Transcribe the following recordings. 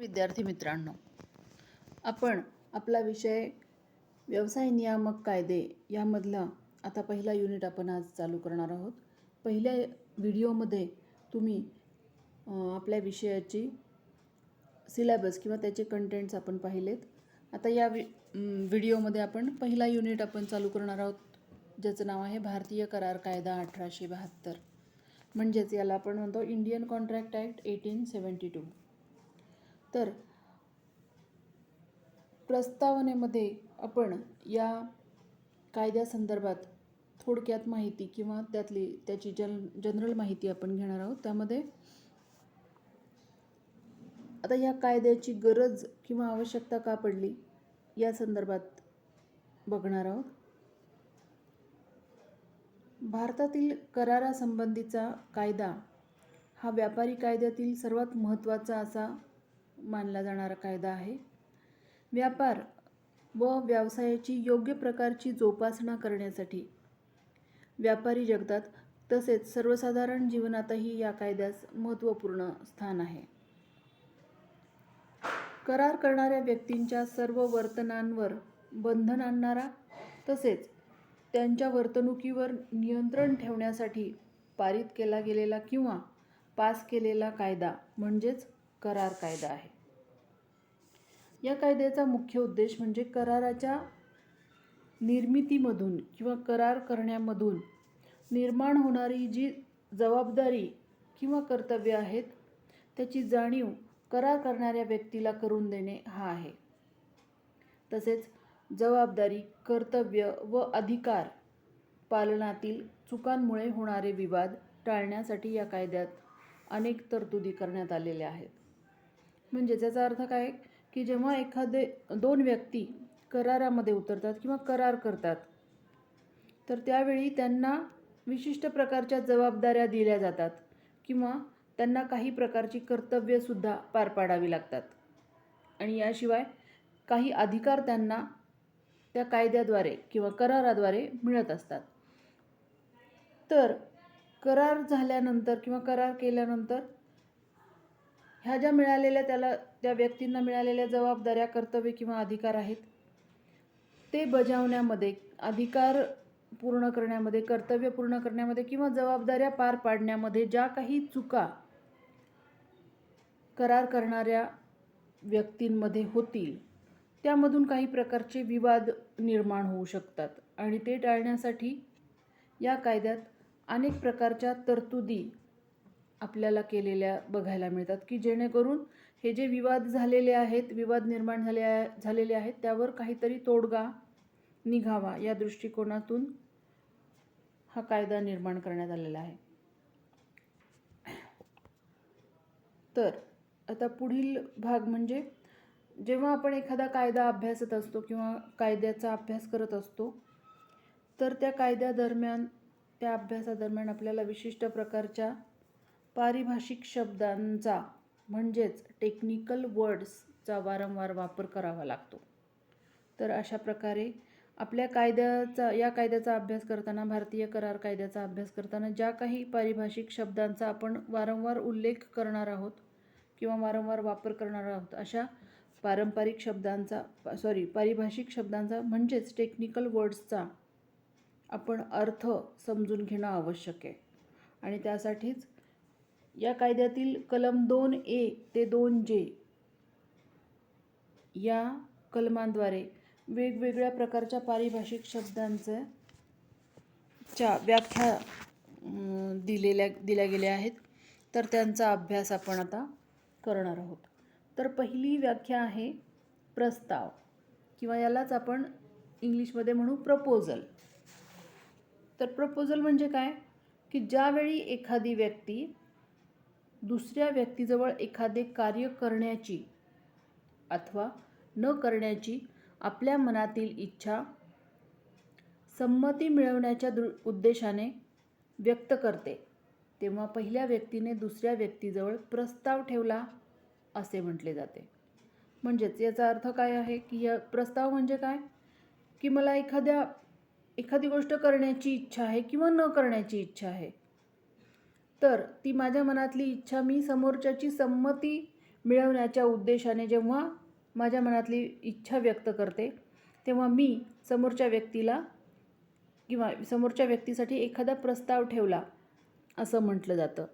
विद्यार्थी मित्रांनो आपण आपला विषय व्यवसाय नियामक कायदे यामधला आता पहिला युनिट आपण आज चालू करणार आहोत. पहिल्या व्हिडिओमध्ये तुम्ही आपल्या विषयाची सिलॅबस किंवा त्याचे कंटेंट्स आपण पाहिलेत. आता या वि व्हिडिओमध्ये आपण पहिला युनिट आपण चालू करणार आहोत ज्याचं नाव आहे भारतीय करार कायदा अठराशे बहात्तर. म्हणजेच याला आपण म्हणतो Indian contract act eighteen seventy two तर प्रस्तावनेमध्ये आपण या कायद्यासंदर्भात थोडक्यात माहिती किंवा त्यातली त्याची जन जनरल माहिती आपण घेणार आहोत. त्यामध्ये आता या कायद्याची गरज किंवा आवश्यकता का पडली या संदर्भात बघणार आहोत. भारतातील करारासंबंधीचा कायदा हा व्यापारी कायद्यातील सर्वात महत्त्वाचा असा मानला जाणारा कायदा आहे. व्यापार व व्यवसायाची योग्य प्रकारची जोपासना करण्यासाठी व्यापारी जगतात तसेच सर्वसाधारण जीवनातही या कायद्यास महत्त्वपूर्ण स्थान आहे. करार करणाऱ्या व्यक्तींच्या सर्व वर्तनांवर बंधन आणणारा तसेच त्यांच्या वर्तणुकीवर नियंत्रण ठेवण्यासाठी पारित केला गेलेला किंवा पास केलेला कायदा म्हणजेच करार कायदा आहे. या कायद्याचा मुख्य उद्देश म्हणजे कराराच्या निर्मितीमधून किंवा करार करण्यामधून निर्माण होणारी जी जबाबदारी किंवा कर्तव्य आहेत त्याची जाणीव करार करणाऱ्या व्यक्तीला करून देणे हा आहे. तसेच जबाबदारी कर्तव्य व अधिकार पालनातील चुकांमुळे होणारे विवाद टाळण्यासाठी या कायद्यात अनेक तरतुदी करण्यात आलेल्या आहेत. म्हणजे त्याचा अर्थ काय? की जेव्हा एखादे दोन व्यक्ती करारामध्ये उतरतात किंवा करार करतात तर त्यावेळी त्यांना विशिष्ट प्रकारच्या जबाबदाऱ्या दिल्या जातात किंवा त्यांना काही प्रकारची कर्तव्यसुद्धा पार पाडावी लागतात. आणि याशिवाय काही अधिकार त्यांना त्या कायद्याद्वारे किंवा कराराद्वारे मिळत असतात. तर करार झाल्यानंतर किंवा करार केल्यानंतर ह्या ज्या मिळालेल्या त्याला त्या व्यक्तींना मिळालेल्या जबाबदाऱ्या कर्तव्य किंवा अधिकार आहेत ते बजावण्यामध्ये अधिकार पूर्ण करण्यामध्ये कर्तव्य पूर्ण करण्यामध्ये किंवा जबाबदाऱ्या पार पाडण्यामध्ये ज्या काही चुका करार करणाऱ्या व्यक्तींमध्ये होतील त्यामधून काही प्रकारचे विवाद निर्माण होऊ शकतात. आणि ते टाळण्यासाठी या कायद्यात अनेक प्रकारच्या तरतुदी आपल्याला केलेल्या बघायला मिळतात की जेणेकरून हे जे विवाद झालेले आहेत विवाद निर्माण झाले झालेले आहेत त्यावर काहीतरी तोडगा निघावा या दृष्टिकोनातून हा कायदा निर्माण करण्यात आलेला आहे. तर आता पुढील भाग म्हणजे जेव्हा आपण एखादा कायदा अभ्यासत असतो किंवा कायद्याचा अभ्यास करत असतो तर त्या कायद्यादरम्यान त्या अभ्यासादरम्यान आपल्याला विशिष्ट प्रकारच्या पारिभाषिक शब्दांचा म्हणजेच टेक्निकल वर्ड्सचा वारंवार वापर करावा लागतो. तर अशा प्रकारे आपल्या कायद्याचा या कायद्याचा अभ्यास करताना भारतीय करार कायद्याचा अभ्यास करताना ज्या काही पारिभाषिक शब्दांचा आपण वारंवार उल्लेख करणार आहोत किंवा वारंवार वापर करणार आहोत अशा पारंपरिक शब्दांचा सॉरी पारिभाषिक शब्दांचा म्हणजेच टेक्निकल वर्ड्सचा आपण अर्थ समजून घेणं आवश्यक आहे. आणि त्यासाठीच या कायद्यातील कलम दोन ए ते दोन जे या कलमांद्वारे वेगवेगळ्या प्रकारच्या पारिभाषिक शब्दांचं च्या व्याख्या दिलेल्या दिल्या गेल्या आहेत. तर त्यांचा अभ्यास आपण आता करणार आहोत. तर पहिली व्याख्या आहे प्रस्ताव किंवा यालाच आपण इंग्लिशमध्ये म्हणू प्रपोजल. तर प्रपोजल म्हणजे काय? की ज्यावेळी एखादी व्यक्ती दुसऱ्या व्यक्तीजवळ एखादे कार्य करण्याची अथवा न करण्याची आपल्या मनातील इच्छा संमती मिळवण्याच्या दृ उद्देशाने व्यक्त करते. तेव्हा पहिल्या व्यक्तीने दुसऱ्या व्यक्तीजवळ प्रस्ताव ठेवला असे म्हटले जाते. म्हणजेच याचा अर्थ काय आहे की या प्रस्ताव म्हणजे काय? की मला एखाद्या एखादी गोष्ट करण्याची इच्छा आहे किंवा न करण्याची इच्छा आहे. तर ती माझ्या मनातली इच्छा मी समोरच्याची संमती मिळवण्याच्या उद्देशाने जेव्हा माझ्या मनातली इच्छा व्यक्त करते तेव्हा मी समोरच्या व्यक्तीला किंवा समोरच्या व्यक्तीसाठी एखादा प्रस्ताव ठेवला असं म्हटलं जातं.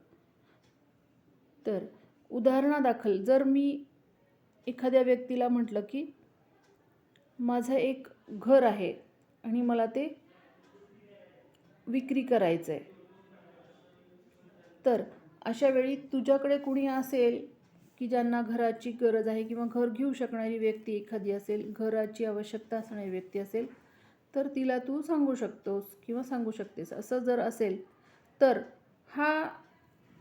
तर उदाहरणादाखल जर मी एखाद्या व्यक्तीला म्हटलं की माझं एक घर आहे आणि मला ते विक्री करायचं आहे तर अशा वेळी तुझ्याकडे कुणी असेल की ज्यांना घराची गरज आहे किंवा घर घेऊ शकणारी व्यक्ती एखादी असेल घराची आवश्यकता असणारी व्यक्ती असेल तर तिला तू सांगू शकतोस किंवा सांगू शकतेस. असं जर असेल तर हा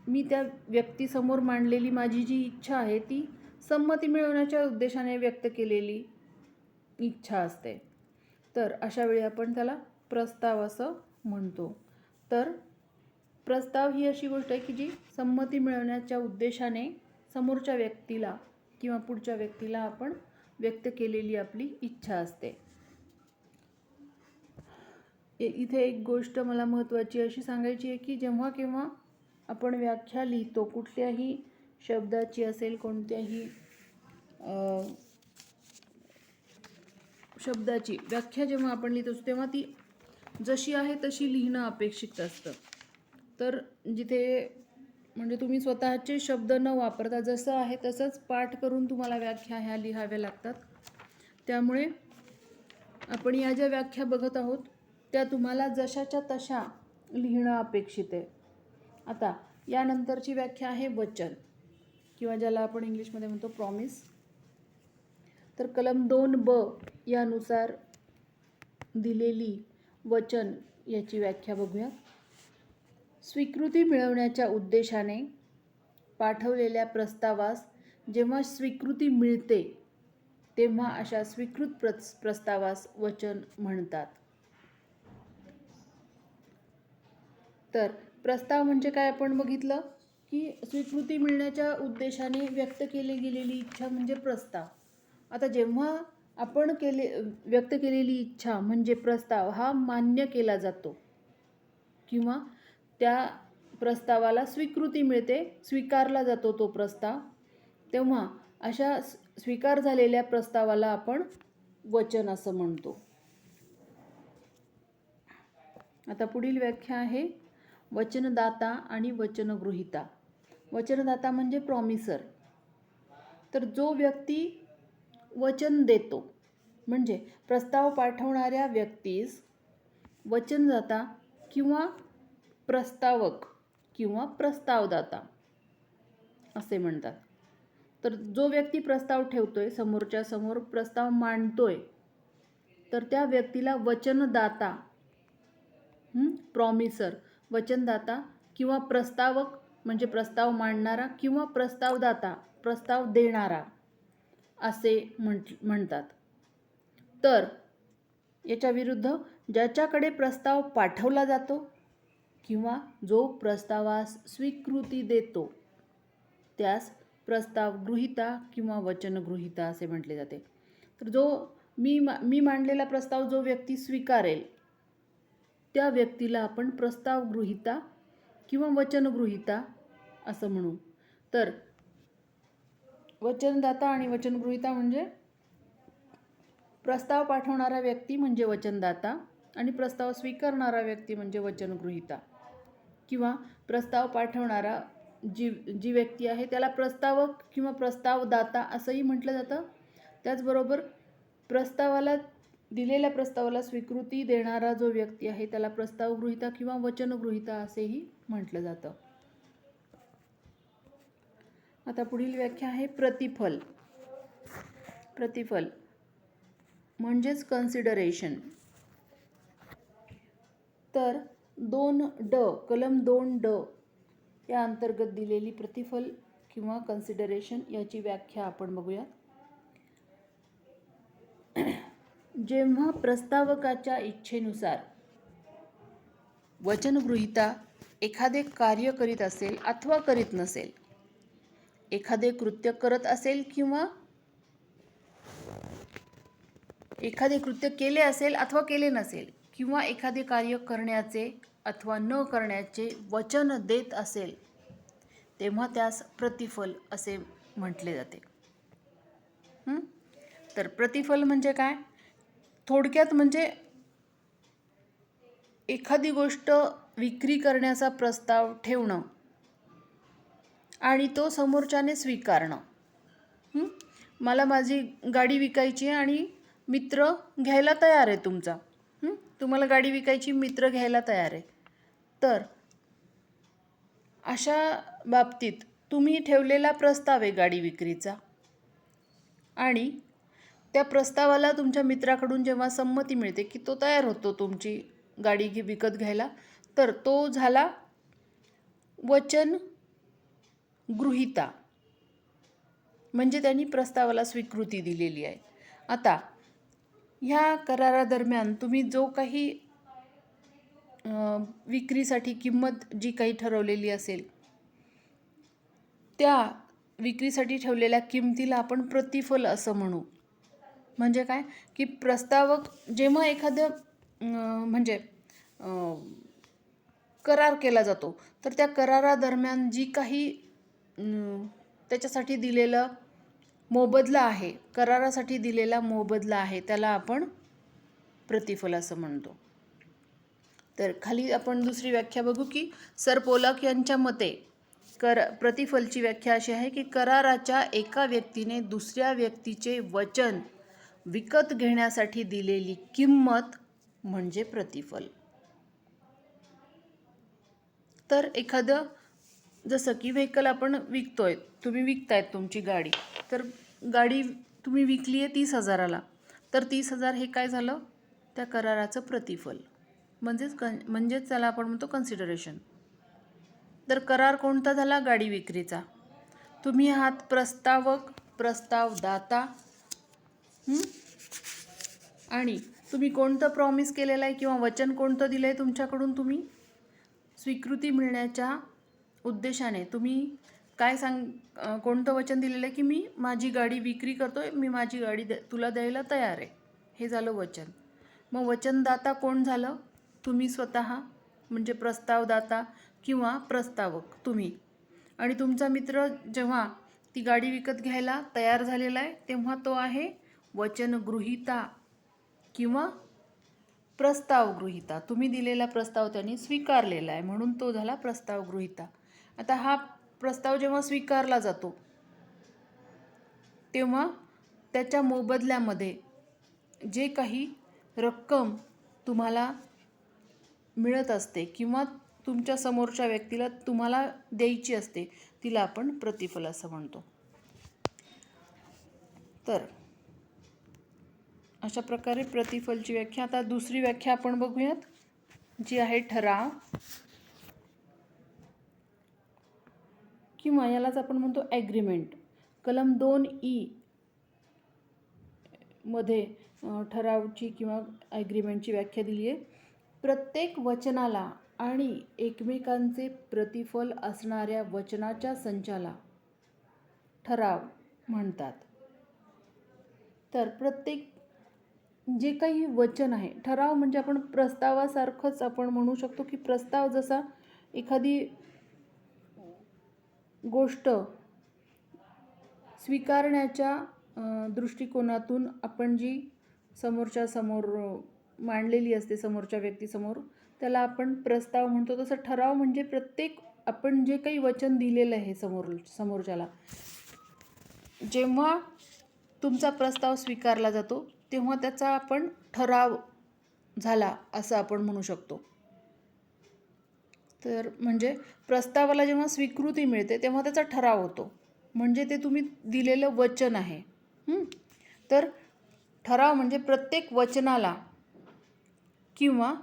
मी त्या व्यक्तीसमोर मांडलेली माझी जी इच्छा आहे ती संमती मिळवण्याच्या उद्देशाने व्यक्त केलेली इच्छा असते. तर अशावेळी आपण त्याला प्रस्ताव असं म्हणतो. तर प्रस्ताव ही अशी गोष्ट आहे की जी संमती मिळवण्याच्या उद्देशाने समोरच्या व्यक्तीला किंवा पुढच्या व्यक्तीला आपण व्यक्त केलेली आपली इच्छा असते. इथे एक गोष्ट मला महत्त्वाची अशी सांगायची आहे की जेव्हा केव्हा आपण व्याख्या लिहितो कुठल्याही शब्दाची असेल कोणत्याही शब्दाची व्याख्या जेव्हा आपण लिहित असतो तेव्हा ती जशी आहे तशी लिहिणं अपेक्षित असतं. तर जिथे म्हणजे तुम्ही स्वतःचे शब्द न वापरता जसं आहे तसंच पाठ करून तुम्हाला व्याख्या ह्या लिहाव्या लागतात. त्यामुळे आपण या ज्या व्याख्या बघत आहोत त्या तुम्हाला जशाच्या तशा लिहिणं अपेक्षित आहे. आता यानंतरची व्याख्या आहे वचन किंवा ज्याला आपण इंग्लिशमध्ये म्हणतो प्रॉमिस तर कलम दोन ब यानुसार दिलेली वचन याची व्याख्या बघूया स्वीकृती मिळवण्याच्या उद्देशाने पाठवलेल्या प्रस्तावास जेव्हा स्वीकृती मिळते तेव्हा अशा स्वीकृत प्रस प्रस्तावास वचन म्हणतात. तर प्रस्ताव म्हणजे काय आपण बघितलं? की स्वीकृती मिळण्याच्या उद्देशाने व्यक्त केली गेलेली इच्छा म्हणजे प्रस्ताव. आता जेव्हा आपण केले व्यक्त केलेली इच्छा म्हणजे प्रस्ताव हा मान्य केला जातो किंवा त्या प्रस्तावाला स्वीकृती मिळते स्वीकारला जातो तो प्रस्ताव. तेव्हा अशा स्वीकार झालेल्या प्रस्तावाला आपण वचन असं म्हणतो. आता पुढील व्याख्या आहे वचनदाता आणि वचनगृहिता. वचनदाता म्हणजे प्रॉमिसर तर जो व्यक्ती वचन देतो म्हणजे प्रस्ताव पाठवणाऱ्या व्यक्तीस वचनदाता किंवा प्रस्तावक किंवा प्रस्तावदाता असे म्हणतात. तर जो व्यक्ती प्रस्ताव ठेवतोय समोरच्या समोर प्रस्ताव मांडतोय तर त्या व्यक्तीला वचनदाता प्रॉमिसर वचनदाता किंवा प्रस्तावक म्हणजे प्रस्ताव मांडणारा किंवा प्रस्तावदाता प्रस्ताव देणारा असे म्हट म्हणतात. तर याच्या विरुद्ध ज्याच्याकडे प्रस्ताव पाठवला जातो किंवा जो प्रस्तावास स्वीकृती देतो त्यास प्रस्ताव गृहिता किंवा वचनगृहिता असे म्हटले जाते. तर जो मी मा मी मांडलेला प्रस्ताव जो व्यक्ती स्वीकारेल त्या व्यक्तीला आपण प्रस्ताव गृहिता किंवा वचनगृहिता असं म्हणू. तर वचनदाता आणि वचनगृहिता म्हणजे प्रस्ताव पाठवणारा व्यक्ती म्हणजे वचनदाता आणि प्रस्ताव स्वीकारणारा व्यक्ती म्हणजे वचनगृहिता. किंवा प्रस्ताव पाठवणारा जी जी व्यक्ती आहे त्याला प्रस्तावक किंवा प्रस्तावदाता असंही म्हटलं जातं. त्याचबरोबर प्रस्तावाला दिलेल्या प्रस्तावाला स्वीकृती देणारा जो व्यक्ती आहे त्याला प्रस्तावगृहिता किंवा वचनगृहिता असेही म्हटलं जातं. आता पुढील व्याख्या आहे प्रतिफल. प्रतिफल म्हणजेच कन्सिडरेशन तर दोन ड कलम दोन ड या अंतर्गत दिलेली प्रतिफल किंवा कन्सिडरेशन याची व्याख्या आपण बघूयात. जेव्हा प्रस्तावकाच्या इच्छेनुसार वचनगृहिता एखादे कार्य करीत असेल अथवा करीत नसेल एखादे कृत्य करत असेल किंवा एखादे कृत्य केले असेल अथवा केले नसेल किंवा एखादे कार्य करण्याचे अथवा न करण्याचे वचन देत असेल तेव्हा त्यास प्रतिफल असे म्हटले जाते. तर प्रतिफल म्हणजे काय? थोडक्यात म्हणजे एखादी गोष्ट विक्री करण्याचा प्रस्ताव ठेवणं आणि तो समोरच्याने स्वीकारणं. मला माझी गाडी विकायची आहे आणि मित्र घ्यायला तयार आहे तुमचा. तुम्हाला गाडी विकायची मित्र घ्यायला तयार आहे. तर अशा बाबतीत तुम्ही ठेवलेला प्रस्ताव आहे गाडी विक्रीचा. आणि त्या प्रस्तावाला तुमच्या मित्राकडून जेव्हा संमती मिळते की तो तयार होतो तुमची गाडी घे विकत घ्यायला तर तो झाला वचन गृहिता. म्हणजे त्यांनी प्रस्तावाला स्वीकृती दिलेली आहे. आता ह्या करारादरम्यान तुम्ही जो काही विक्रीसाठी किंमत जी काही ठरवलेली असेल त्या विक्रीसाठी ठेवलेल्या किमतीला आपण प्रतिफल असं म्हणू. म्हणजे काय? की प्रस्तावक जेव्हा एखादं म्हणजे करार केला जातो तर त्या करारादरम्यान जी काही त्याच्यासाठी दिलेलं मोबदला आहे. करारासाठी दिलेला मोबदला आहे. त्याला आपण प्रतिफल असं म्हणतो. तर खाली आपण दुसरी व्याख्या बघू की सर पोलक यांच्या मते कर प्रतिफलची व्याख्या अशी आहे की कराराच्या एका व्यक्तीने दुसऱ्या व्यक्तीचे वचन विकत घेण्यासाठी दिलेली किंमत म्हणजे प्रतिफल. तर एखादं जसं की व्हेकल आपण विकतोय तुम्ही विकतायत तुमची गाडी. तर गाडी तुम्ही विकली आहे तीस हजाराला. तर तीस हजार हे काय झालं? त्या कराराचं प्रतिफल. म्हणजेच कन म्हणजेच त्याला आपण म्हणतो कन्सिडरेशन तर करार कोणता झाला? गाडी विक्रीचा. तुम्ही आहात प्रस्तावक प्रस्तावदाता. आणि तुम्ही कोणतं प्रॉमिस केलेलं आहे किंवा वचन कोणतं दिलं आहे तुमच्याकडून तुम्ही? स्वीकृती मिळण्याच्या उद्देशाने तुम्ही काय सांग कोणतं वचन दिलेलं आहे की मी माझी गाडी विक्री करतो आहे मी माझी गाडी द तुला द्यायला तयार आहे. हे झालं वचन. मग वचनदाता कोण झालं? तुम्ही स्वतः म्हणजे प्रस्तावदाता किंवा प्रस्तावक तुम्ही. आणि तुमचा मित्र जेव्हा ती गाडी विकत घ्यायला तयार झालेला आहे तेव्हा तो आहे वचनगृहिता किंवा प्रस्तावगृहिता. तुम्ही दिलेला प्रस्ताव त्यांनी स्वीकारलेला आहे म्हणून तो झाला प्रस्तावगृहिता. आता हा प्रस्ताव जेव्हा स्वीकारला जातो तेव्हा त्याच्या मोबदल्यामध्ये जे काही रक्कम तुम्हाला मिळत असते किंवा तुमच्या समोरच्या व्यक्तीला तुम्हाला द्यायची असते तिला आपण प्रतिफल असं म्हणतो. तर अशा प्रकारे प्रतिफलची व्याख्या. आता दुसरी व्याख्या आपण बघूयात जी आहे ठराव. किंवा यालाच आपण म्हणतो ॲग्रीमेंट कलम दोन ई मध्ये ठरावची किंवा ॲग्रीमेंटची व्याख्या दिली आहे. प्रत्येक वचनाला आणि एकमेकांचे प्रतिफल असणाऱ्या वचनाच्या संचाला ठराव म्हणतात. तर प्रत्येक जे काही वचन आहे ठराव म्हणजे आपण प्रस्तावासारखंच आपण म्हणू शकतो की प्रस्ताव जसा एखादी गोष्ट स्वीकारण्याच्या दृष्टिकोनातून आपण जी समोरच्या समोर मांडलेली असते समोरच्या व्यक्तीसमोर त्याला आपण प्रस्ताव म्हणतो. तसं ठराव म्हणजे प्रत्येक आपण जे काही वचन दिलेलं आहे समोर समोरच्याला जेव्हा तुमचा प्रस्ताव स्वीकारला जातो तेव्हा त्याचा आपण ठराव झाला असं आपण म्हणू शकतो. तर म्हणजे प्रस्तावाला जेव्हा स्वीकृती मिळते तेव्हा त्याचा ठराव होतो. म्हणजे ते तुम्ही दिलेलं वचन आहे. तर ठराव म्हणजे प्रत्येक वचनाला किंवा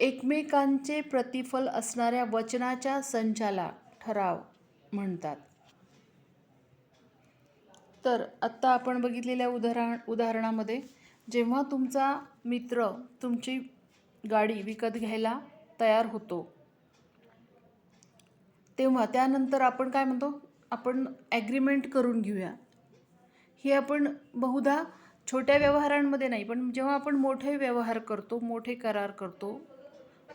एकमेकांचे प्रतिफल असणाऱ्या वचनाच्या संचाला ठराव म्हणतात. तर आत्ता आपण बघितलेल्या उदाहरण उदाहरणामध्ये जेव्हा तुमचा मित्र तुमची गाडी विकत घ्यायला तयार होतो तेव्हा त्यानंतर आपण काय म्हणतो? आपण ॲग्रीमेंट करून घेऊया. हे आपण बहुधा छोट्या व्यवहारांमध्ये नाही पण जेव्हा आपण मोठे व्यवहार करतो मोठे करार करतो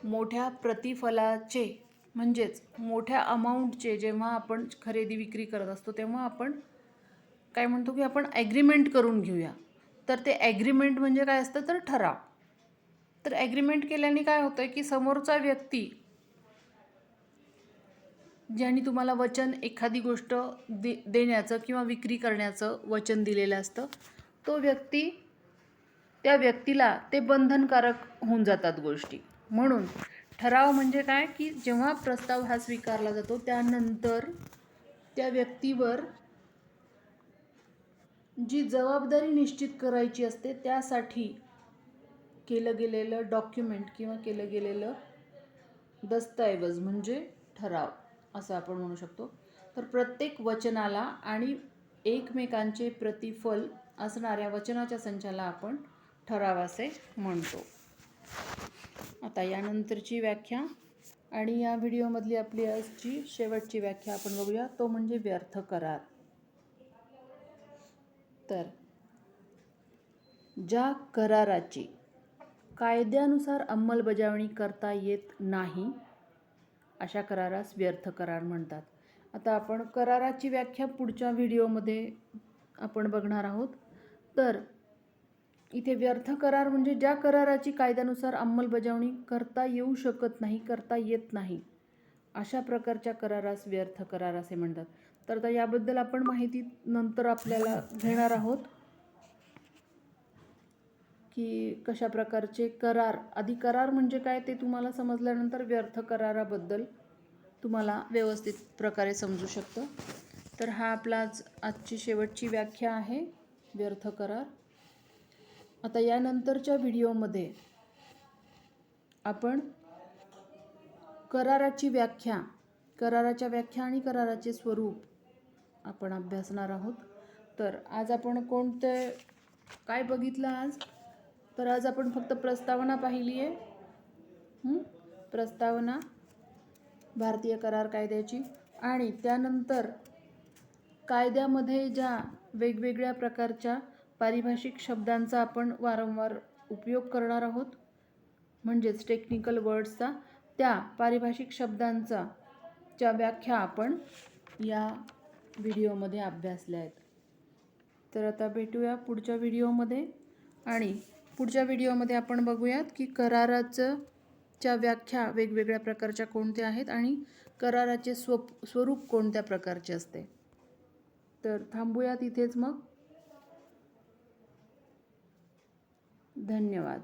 मोठ्या प्रतिफलाचे म्हणजेच मोठ्या अमाऊंटचे जेव्हा आपण खरेदी विक्री करत असतो तेव्हा आपण काय म्हणतो की आपण ॲग्रीमेंट करून घेऊया. तर ते ॲग्रीमेंट म्हणजे काय असतं? तर ठराव. तर ॲग्रीमेंट केल्याने काय होतं की समोरचा व्यक्ती ज्यांनी तुम्हाला वचन एखादी गोष्ट दे देण्याचं किंवा विक्री करण्याचं वचन दिलेलं असतं तो व्यक्ती त्या व्यक्तीला ते बंधनकारक होऊन जातात गोष्टी. म्हणून ठराव म्हणजे काय? की जेव्हा प्रस्ताव हा स्वीकारला जातो त्यानंतर त्या व्यक्तीवर जी जबाबदारी निश्चित करायची असते त्यासाठी केलं गेलेलं डॉक्युमेंट किंवा केलं गेलेलं दस्तऐवज म्हणजे ठराव. असं आपण म्हणू शकतो. तर प्रत्येक वचनाला आणि एकमेकांचे प्रतिफल असणाऱ्या वचनाच्या संचाला आपण ठराव असे म्हणतो. आता यानंतरची व्याख्या आणि या व्हिडिओमधली आपली आजची शेवटची व्याख्या आपण बघूया. तो म्हणजे व्यर्थ करार. तर ज्या कराराची कायद्यानुसार अंमलबजावणी करता येत नाही अशा करारास व्यर्थ करार म्हणतात. आता आपण कराराची व्याख्या पुढच्या व्हिडिओमध्ये आपण बघणार आहोत. तर इथे व्यर्थ करार म्हणजे ज्या कराराची कायद्यानुसार अंमलबजावणी करता येऊ शकत नाही करता येत नाही अशा प्रकारच्या करारास व्यर्थ करार असे म्हणतात. तर आता याबद्दल आपण माहिती नंतर आपल्याला घेणार आहोत. की कशा प्रकारचे करार आधी करार म्हणजे काय ते तुम्हाला समजल्यानंतर व्यर्थ कराराबद्दल तुम्हाला व्यवस्थित प्रकारे समजू शकतं. तर हा आपला आज आजची शेवटची व्याख्या आहे व्यर्थ करार. आता यानंतरच्या व्हिडिओमध्ये आपण कराराची व्याख्या कराराच्या व्याख्या आणि कराराचे स्वरूप आपण अभ्यासणार आहोत. तर आज आपण कोणते काय बघितलं आज? तर आज आपण फक्त प्रस्तावना पाहिली आहे. प्रस्तावना भारतीय करार कायद्याची आणि त्यानंतर कायद्यामध्ये ज्या वेगवेगळ्या प्रकारच्या पारिभाषिक शब्दांचा आपण वारंवार उपयोग करणार आहोत म्हणजेच टेक्निकल वर्ड्सचा त्या पारिभाषिक शब्दांचा च्या व्याख्या आपण या व्हिडिओमध्ये अभ्यासल्या आहेत. तर आता भेटूया पुढच्या व्हिडिओमध्ये आणि पुढच्या व्हिडिओमध्ये आपण बघूयात की कराराचं च्या व्याख्या वेगवेगळ्या प्रकारच्या कोणत्या आहेत आणि कराराचे स्वप स्वरूप कोणत्या प्रकारचे असते. तर थांबूयात इथेच मग. धन्यवाद.